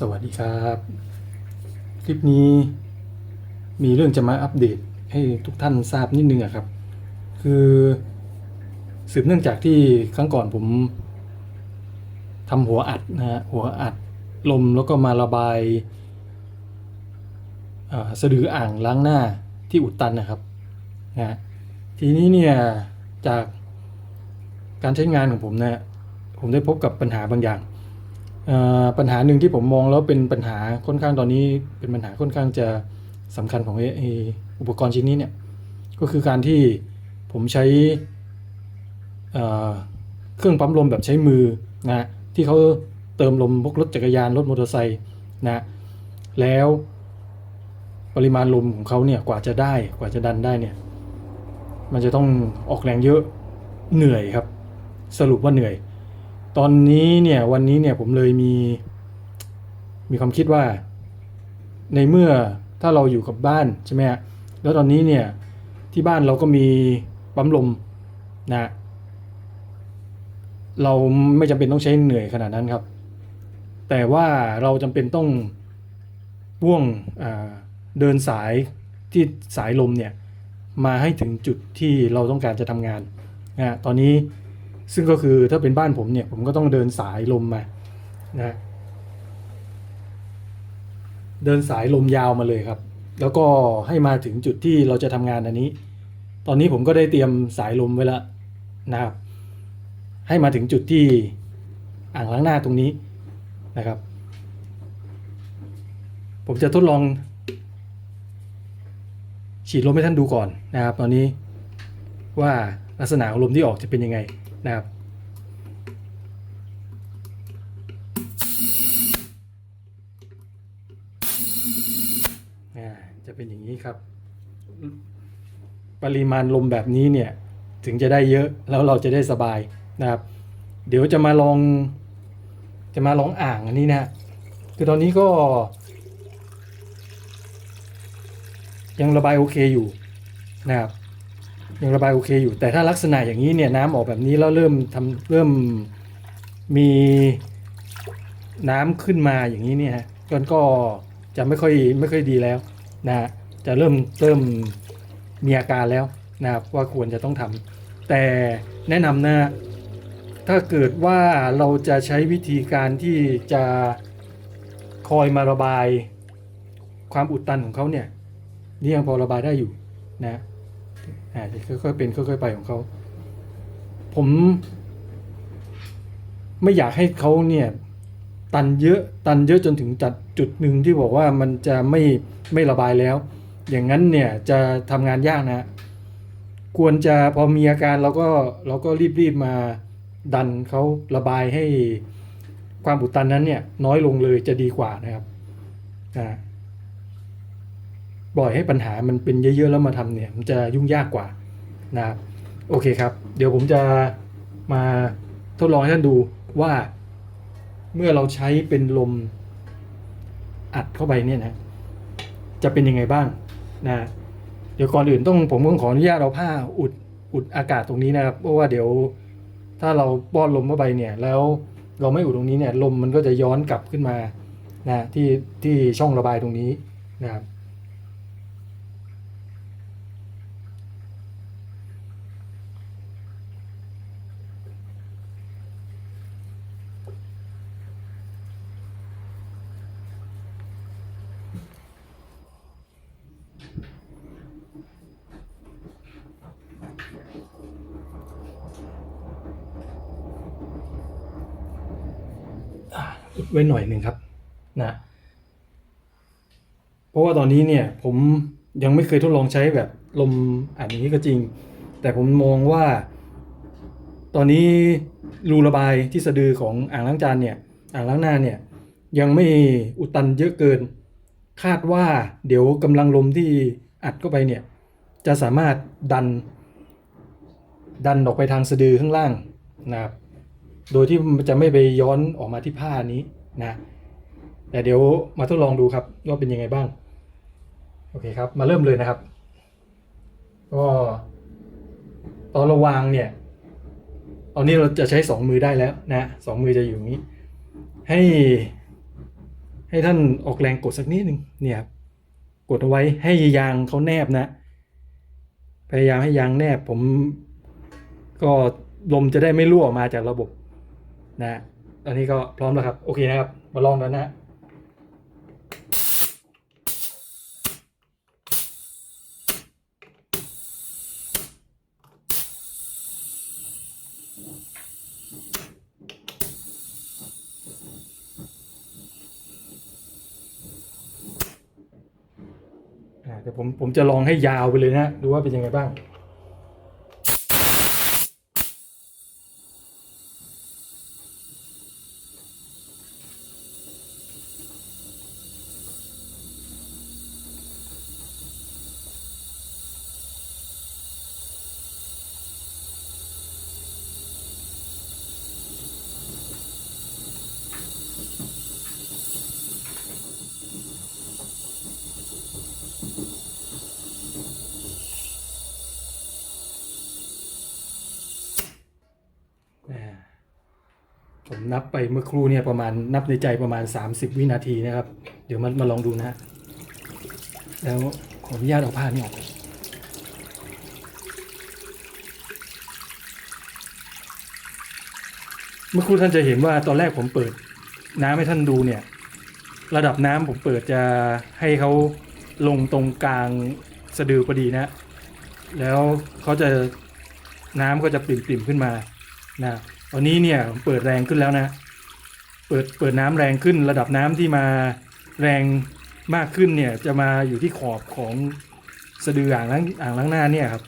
สวัสดีครับ คลิปนี้มีเรื่องจะมาอัปเดตให้ทุกท่านทราบนิดนึงครับ คือสืบเนื่องจากที่ครั้งก่อนผมทำหัวอัดนะฮะหัวอัดลมแล้วก็มาระบายสะดืออ่างล้างหน้าที่อุดตันนะครับนะฮะทีนี้เนี่ยจากการใช้งานของผมเนี่ยผมได้พบกับปัญหาบางอย่าง ปัญหาหนึ่งที่ผมมองแล้วเป็นปัญหาค่อนข้างตอนนี้ เป็นปัญหาค่อนข้างจะสำคัญของอ,อุปกรณ์ชิ้นนี้เนี่ยก็คือการที่ผมใช้เอ่อเครื่องปั๊มลมแบบใช้มือนะที่เขาเติมลมพวกรถจักรยานรถมอเตอร์ไซค์นะแล้วปริมาณลมของเขาเนี่ยกว่าจะได้กว่าจะดันได้เนี่ยมันจะต้องออกแรงเยอะเหนื่อยครับ สรุปว่าเหนื่อย ตอนนี้เนี่ยวันนี้เนี่ยผมเลยมี มีความคิดว่า ในเมื่อถ้าเราอยู่กับบ้านใช่ไหมฮะแล้วตอนนี้เนี่ยที่บ้านเราก็มีปั๊มลมนะเราไม่จำเป็นต้องใช้เหนื่อยขนาดนั้นครับ แต่ว่าเราจำเป็นต้องพ่วงเดินสายที่สายลมเนี่ยมาให้ถึงจุดที่เราต้องการจะทำงานนะฮะตอนนี้ ซึ่งก็คือถ้าเป็นบ้านผมเนี่ยผมก็ต้องเดินสายลมมานะเดินสายลมยาวมาเลยครับ แล้วก็ให้มาถึงจุดที่เราจะทำงานอันนี้ ตอนนี้ผมก็ได้เตรียมสายลมไว้แล้วนะครับ ให้มาถึงจุดที่อ่างล้างหน้าตรงนี้นะครับ ผมจะทดลอง ฉีดลมให้ท่านดูก่อนนะครับ ตอนนี้ว่าลักษณะของลมที่ออกจะเป็นยังไง นะครับอ่จะเป็นอย่างนี้ครับ ปริมาณลมแบบนี้เนี่ยถึงจะได้เยอะแล้วเราจะได้สบายนะครับ เดี๋ยวจะมาลองจะมาลองอ่างอันนี้นะคือตอนนี้ก็ ยังระบายโอเคอยู่นะครับ ยังระบายโอเคอยู่แต่ถ้าลักษณะอย่างนี้เนี่ยน้ำออกแบบนี้แล้วเริ่มทำเริ่มมีน้ำขึ้นมาอย่างนี้เนี่ยฮะก็ก็จะไม่ค่อยไม่ค่อยดีแล้วนะฮะจะเริ่มเริ่มมีอาการแล้วนะครับว่าควรจะต้องทำแต่แนะนำนะถ้าเกิดว่าเราจะใช้วิธีการที่จะคอยมาระบายความอุดตันของเขาเนี่ยนี่ยังพอระบายได้อยู่นะ อ่าจะค่อยๆเป็นค่อยๆไปของเขา ผม ไม่อยากให้เขาเนี่ย ตันเยอะตันเยอะจนถึงจัดจุดหนึ่งที่บอกว่ามันจะไม่ไม่ระบายแล้ว อย่างนั้นเนี่ยจะทำงานยากนะ ควรจะพอมีอาการเราก็เราก็รีบๆมาดันเขาระบายให้ความอุดตันนั้นเนี่ยน้อยลงเลยจะดีกว่านะครับอ่า ปล่อยให้ปัญหามันเป็นเยอะๆแล้วมาทำเนี่ยมันจะยุ่งยากกว่านะครับโอเคครับ เดี๋ยวผมจะมาทดลองให้ท่านดูว่าเมื่อเราใช้เป็นลมอัดเข้าไปเนี่ยนะจะเป็นยังไงบ้างนะเดี๋ยวก่อนอื่นต้องผมต้องขออนุญาตเอาผ้าอุดอุดอากาศตรงนี้นะครับ เพราะว่าเดี๋ยวถ้าเราป้อนลมเข้าไปเนี่ย แล้วเราไม่อุดตรงนี้เนี่ยลมมันก็จะย้อนกลับขึ้นมานะที่ที่ช่องระบายตรงนี้นะครับ ไว้หน่อยหนึ่งครับนะเพราะว่าตอนนี้เนี่ยผมยังไม่เคยทดลองใช้แบบลมอัดอย่างนี้ก็จริง แต่ผมมองว่า ตอนนี้รูระบายที่สะดือของอ่างล้างจานเนี่ยอ่างล้างหน้าเนี่ยยังไม่อุดตันเยอะเกิน คาดว่าเดี๋ยวกำลังลมที่อัดเข้าไปเนี่ยจะสามารถดัน ดันออกไปทางสะดือข้างล่างนะครับ โดยที่จะไม่ไปย้อนออกมาที่ผ้านี้นะ แต่เดี๋ยวมาทดลองดูครับว่าเป็นยังไงบ้าง โอเคครับ มาเริ่มเลยนะครับ ก็ตอนเราวางเนี่ย ตอนนี้เราจะใช้สองมือได้แล้วนะสองมือจะอยู่อย่างนี้ให้ให้ ให้ท่านออกแรงกดสักนิดหนึ่งเนี่ยครับกดเอาไว้ให้ยางเขาแนบนะ พยายามให้ยางแนบผมก็ลมจะได้ไม่รั่วออกมาจากระบบ นะตอนนี้ก็พร้อมแล้วครับ โอเคนะครับ มาลองกันนะอ่าเดี๋ยวผมผมจะลองให้ยาวไปเลยนะ ดูว่าเป็นยังไงบ้าง นับไปเมื่อครู่เนี่ยประมาณนับในใจประมาณ 30 วินาทีนะครับ เดี๋ยวมามาลองดูนะฮะแล้วขออนุญาตเอาผ้านี่ออกเมื่อครู่ท่านจะเห็นว่าตอนแรกผมเปิดน้ำให้ท่านดูเนี่ย ระดับน้ำผมเปิดจะให้เขาลงตรงกลางสะดือพอดีนะ แล้วเขาจะน้ำก็จะปริ่มๆขึ้นมานะ ตอนนี้เนี่ยเปิดแรงขึ้นแล้วนะ เปิดเปิดน้ำแรงขึ้น ระดับน้ำที่มาแรงมากขึ้นเนี่ยจะมาอยู่ที่ขอบของสะดืออ่างล้างอ่างล้างหน้าเนี่ยครับ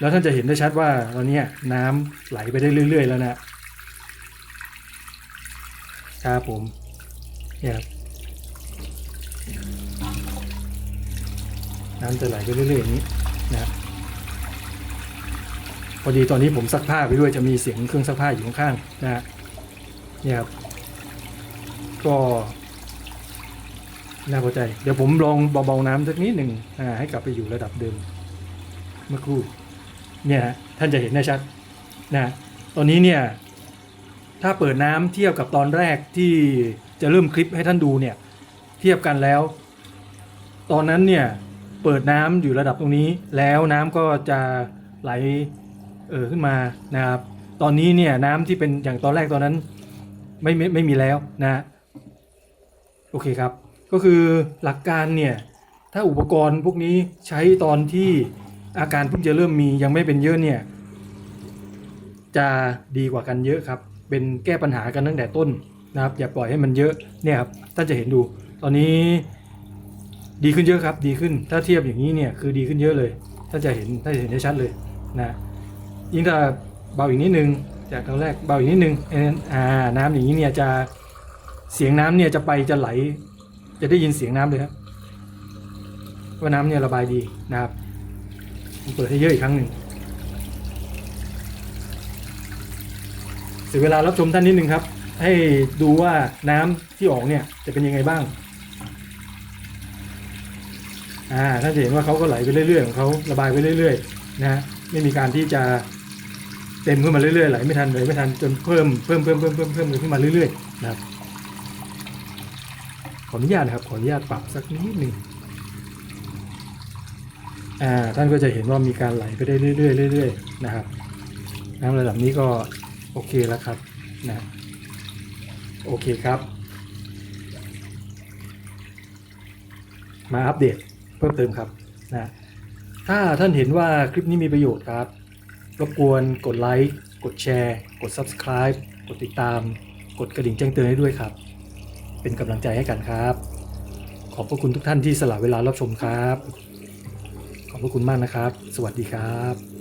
แล้วท่านจะเห็นได้ชัดว่าตอนเนี้ยน้ำไหลไปได้เรื่อยๆ แล้วนะครับผมเนี่ยครับน้ำจะไหลไปเรื่อยๆอย่างนี้นะครับ พอดีตอนนี้ผมซักผ้าไปด้วยจะมีเสียงเครื่องซักผ้าอยู่ข้างๆนะฮะเนี่ยครับก็น่าพอใจ เดี๋ยวผมลองเบาๆน้ำสักนิดหนึ่งอ่าให้กลับไปอยู่ระดับเดิมเมื่อครู่เนี่ยฮะท่านจะเห็นได้ชัดนะตอนนี้เนี่ยถ้าเปิดน้ำเทียบกับตอนแรกที่จะเริ่มคลิปให้ท่านดูเนี่ยเทียบกันแล้ว ตอนนั้นเนี่ยเปิดน้ำอยู่ระดับตรงนี้ แล้วน้ำก็จะไหล เออขึ้นมานะครับ ตอนนี้เนี่ยน้ำที่เป็นอย่างตอนแรกตอนนั้นไม่ไม่ไม่มีแล้วนะโอเคครับ ก็คือหลักการเนี่ยถ้าอุปกรณ์พวกนี้ใช้ตอนที่อาการเพิ่งจะเริ่มมียังไม่เป็นเยอะเนี่ยจะดีกว่ากันเยอะครับ เป็นแก้ปัญหากันตั้งแต่ต้นนะครับ อย่าปล่อยให้มันเยอะเนี่ยครับท่านจะเห็นดู ตอนนี้ดีขึ้นเยอะครับ ดีขึ้นถ้าเทียบอย่างนี้เนี่ยคือดีขึ้นเยอะเลยท่านจะเห็นท่านจะเห็นได้ชัดเลยนะ ยิ่งถ้าเบาอีกนิดนึง จากตอนแรกเบาอีกนิดนึงเอ่าน้ำอย่างนี้เนี่ยจะเสียงน้ำเนี่ยจะไปจะไหล จะได้ยินเสียงน้ำเลยครับว่าน้ำเนี่ยระบายดีนะครับเปิดให้เยอะอีกครั้งหนึ่งเสียเวลารับชมท่านนิดนึงครับ ให้ดูว่าน้ำที่ออกเนี่ยจะเป็นยังไงบ้างอ่าท่านจะเห็นว่าเขาก็ไหลไปเรื่อยๆของเขาระบายไปเรื่อยๆนะฮะไม่มีการที่จะ เต็มขึ้นมาเรื่อยๆไหลไม่ทันไหลไม่ทันจนเพิ่มเพิ่มเพิ่มเพิ่มเพิ่มเพิ่มขึ้นมาเรื่อยๆนะครับขออนุญาตนะครับขออนุญาตปรับสักนิดหนึ่งอ่าท่านก็จะเห็นว่ามีการไหลไปได้เรื่อยๆเรื่อยๆนะครับน้ำระดับนี้ก็โอเคแล้วครับนะโอเคครับ มาอัปเดตเพิ่มเติมครับนะถ้าท่านเห็นว่าคลิปนี้มีประโยชน์ครับ รบกวนกดไลค์ กดแชร์ กด Subscribe กดติดตาม กดกระดิ่งแจ้งเตือนให้ด้วยครับ เป็นกำลังใจให้กันครับ ขอบพระคุณทุกท่านที่สละเวลารับชมครับ ขอบพระคุณมากนะครับ สวัสดีครับ